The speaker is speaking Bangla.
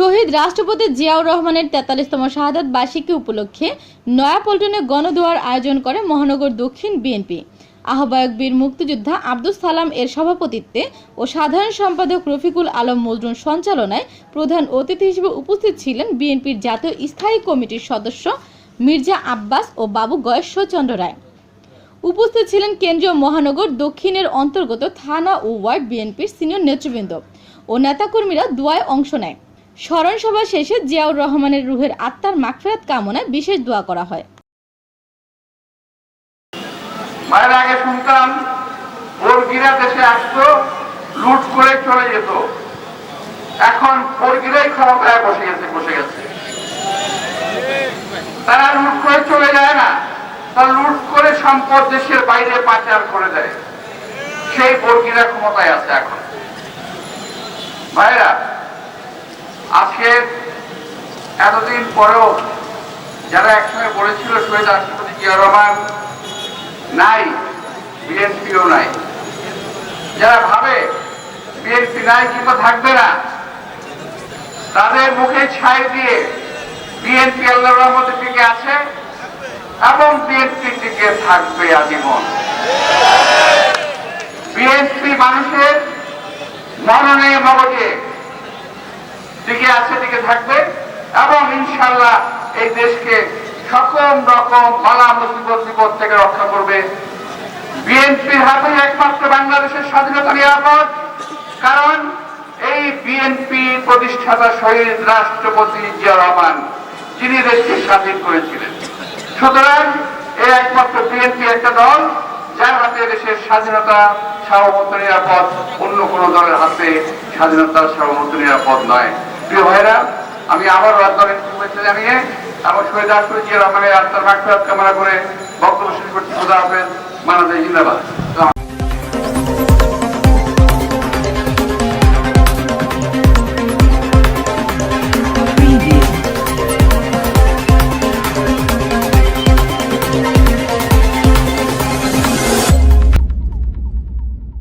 শহীদ রাষ্ট্রপতি জিয়াউর রহমানের তেতাল্লিশতম শাহাদাত বার্ষিকী উপলক্ষে নয়াপল্টনে গণদোয়ার আয়োজন করে মহানগর দক্ষিণ বিএনপি। আহ্বায়ক বীর মুক্তিযোদ্ধা আব্দুল সালাম এর সভাপতিত্বে ও সাধারণ সম্পাদক রফিকুল আলম মজরুন সঞ্চালনায় প্রধান অতিথি হিসেবে উপস্থিত ছিলেন বিএনপির জাতীয় স্থায়ী কমিটির সদস্য মির্জা আব্বাস ও বাবু গয়েশ্বরচন্দ্র রায়। উপস্থিত ছিলেন কেন্দ্রীয় মহানগর দক্ষিণের অন্তর্গত থানা ও ওয়ার্ড বিএনপির সিনিয়র নেতৃবৃন্দ ও নেতাকর্মীরা দোয়ায় অংশ নেয়। স্মরণ সভা শেষে জিয়াউর রহমানের রুহের আত্মার মাগফিরাত কামনায় বিশেষ দোয়া করা হয়। মায়ের আগে শুনতাম দেশে আসতো, লুট করে চলে যেত। এখন ক্ষমতায় বসে গেছে বসে গেছে। তারা লুট করে চলে যায় না, তারা লুট করে সম্পদ দেশের বাইরে পাচার করে দেয়। সেই ক্ষমতায় আছে এখন। ভাইরা আজকে এতদিন পরেও যারা একসঙ্গে বলেছিল শহীদ রাষ্ট্রপতি জিয়া রহমান নাই, বিএনপিও নাই। যারা ভাবে বিএনপি নাই কিংবা থাকবে না, তাদের মুখে ছাই দিয়ে বিএনপি আল্লাহ রহমতের দিকে আছে এবং বিএনপির দিকে থাকবে আজীবন। বিএনপি মানুষের মননে মগজে আছে দিকে থাকবে। এবং ইনশাল্লাহ এই দেশকে সকল রকম বালা মুসিবত, বিপদ থেকে রক্ষা করবে। বিএনপির হাতেই একমাত্র বাংলাদেশের স্বাধীনতা নিরাপদ। কারণ এই বিএনপি প্রতিষ্ঠাতা শহীদ রাষ্ট্রপতি জিয়া রহমান, যিনি দেশকে স্বাধীন করেছিলেন। সুতরাং এই একমাত্র বিএনপি একটা দল, যার হাতে দেশের স্বাধীনতা সার্বভৌমত্ব নিরাপদ, অন্য কোন দলের হাতে স্বাধীনতা সার্বভৌমত্ব নিরাপদ নয়। প্রিয় ভাইরা আমি আবার রাজদলের শুভেচ্ছা জানিয়ে আমার শহীদ রাষ্ট্রপতি জিয়া রহমানের আত্মার মাঠ কামনা করে বক্তব্য শেষ করছি। খোদা হাফেজ। মানব জিন্দাবাদ।